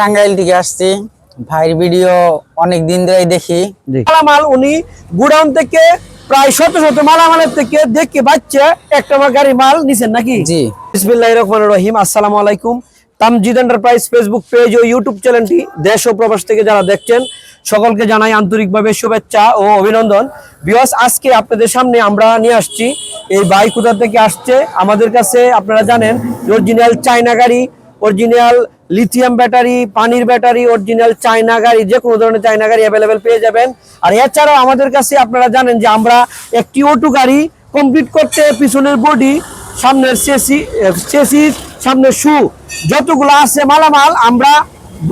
টাঙ্গাইল থেকে আসছি। ভাইয়ের ভিডিও অনেক দিন ধরেই দেখি। মালামাল উনি গুডাউন থেকে প্রায় শত শত মালামালের থেকে দেখে বাচ্চা একটা আমার গাড়ি মাল নিছেন নাকি? জি। বিসমিল্লাহির রহমানির রহিম। আসসালামু আলাইকুম। তামজিদ এন্টারপ্রাইজ ফেসবুক পেজ ও ইউটিউব চ্যানেলটি দেশ ও প্রবাস থেকে যারা দেখছেন সকলকে জানাই আন্তরিকভাবে শুভেচ্ছা ও অভিনন্দন। বিয়স আজকে আপনাদের সামনে আমরা নিয়ে আসছি। এই বাইক কোথা থেকে আসছে? আমাদের কাছে আপনারা জানেন অরিজিনাল চায়না গাড়ি অরিজিনাল লিথিয়াম ব্যাটারি পানির ব্যাটারি অরিজিনাল চায়না গাড়ি যে কোনো ধরনের চায়না গাড়ি অ্যাভেলেবেল পেয়ে যাবেন। আর এছাড়াও আমাদের কাছে আপনারা জানেন যে আমরা একটি অটো গাড়ি কমপ্লিট করতে পিছনের বডি সামনের চেসি চেসিস সামনের শু যতগুলো আছে মালামাল আমরা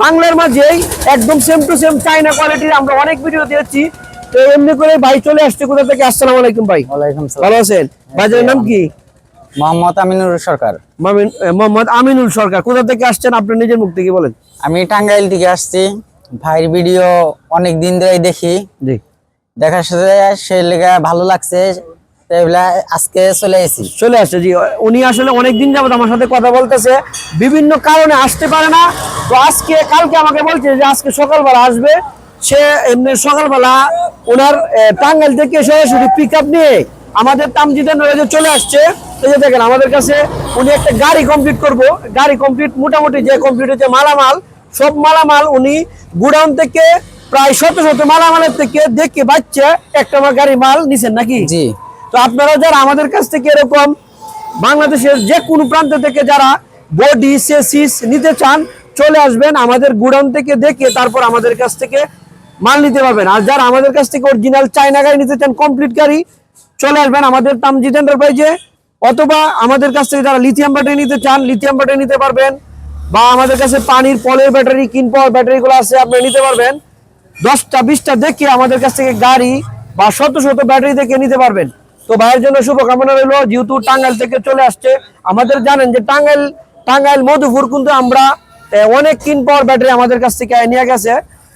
বাংলার মাঝেই একদম সেম টু সেম চাইনা কোয়ালিটির আমরা অনেক ভিডিও দিয়েছি। তো এমনি করে ভাই চলে আসছে কোথা থেকে? আসসালামু আলাইকুম ভাই। ভালো আছেন? ভাইজানের নাম কি? মোহাম্মদ আমিনুর সরকার। মোহাম্মদ আমিনুল সরকার। কোথা থেকে আসছেন? আপনি নিজের মুখ থেকে বলেন। আমি টাঙ্গাইল থেকে আসছি। ভাইয়ের ভিডিও অনেক দিন ধরেই দেখি। দেখার সাথে সে ভালো লাগছে। আজকে চলে এসেছি চলে আসছে জি। উনি আসলে অনেকদিন যাবত আমার সাথে কথা বলতেছে। বিভিন্ন কারণে আসতে পারে না। তো আজকে কালকে আমাকে বলছে যে আজকে সকালবেলা আসবে। সে এমনি সকালবেলা ওনার টাঙ্গাইল থেকে সরাসরি পিক আপ নিয়ে আমাদের তামজিদের নলেজে চলে আসছে। এই যে দেখেন আমাদের কাছে উনি একটা গাড়ি কমপ্লিট করব। গাড়ি কমপ্লিট মোটামুটি যে কমপ্লিট হচ্ছে মালামাল সব মালামাল উনি গুডাউন থেকে প্রায় শত শত মালামালের থেকে দেখে বাচ্চা একটা আমার গাড়ি মাল নিছেন নাকি? জি। তো আপনারা যারা আমাদের কাছ থেকে এরকম বাংলাদেশের যে কোনো প্রান্ত থেকে যারা বডি সেসিস নিতে চান চলে আসবেন আমাদের গুডাউন থেকে দেখে তারপর আমাদের কাছ থেকে মাল নিতে পারবেন। আর যারা আমাদের কাছ থেকে অরিজিনাল চায়না গাড়ি নিতে চান কমপ্লিট গাড়ি চলে আসবেন আমাদের তামজিদ এন্টারপ্রাইজে অথবা আমাদের কাছ থেকে যারা লিথিয়াম ব্যাটারি নিতে চান লিথিয়াম ব্যাটারি নিতে পারবেন। বা আমাদের কাছে পানির পলের ব্যাটারি কিন পাওয়ার ব্যাটারিগুলো আছে, আপনি নিতে পারবেন। দশটা, বিশটা দেখে আমাদের কাছ থেকে গাড়ি বা শত শত ব্যাটারি দেখে নিতে পারবেন। তো ভাইয়ের জন্য শুভকামনা রইল, যেহেতু টাঙ্গাইল থেকে চলে আসছে, আমাদের জানেন যে টাঙ্গাইল টাঙ্গাইল, মধুপুর কিন্তু আমরা অনেক কিন পাওয়ার ব্যাটারি আমাদের কাছ থেকে নিয়ে গেছে।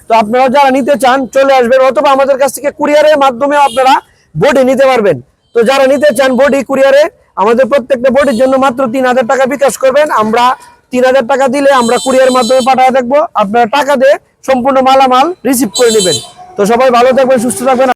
তো আপনারা যারা নিতে চান, চলে আসবেন, অথবা আমাদের কাছ থেকে কুরিয়ারের মাধ্যমে আপনারা বডি নিতে পারবেন। তো যারা নিতে চান বডি কুরিয়ারে আমাদের প্রত্যেকটা বোর্ডের জন্য মাত্র তিন হাজার টাকা বিকাশ করবেন। আমরা তিন হাজার টাকা দিলে আমরা কুরিয়ার মাধ্যমে পাঠায় থাকব আপনারা টাকা দিয়ে সম্পূর্ণ মালামাল রিসিভ করে নেবেন। তো সবাই ভালো থাকবেন, সুস্থ থাকবেন।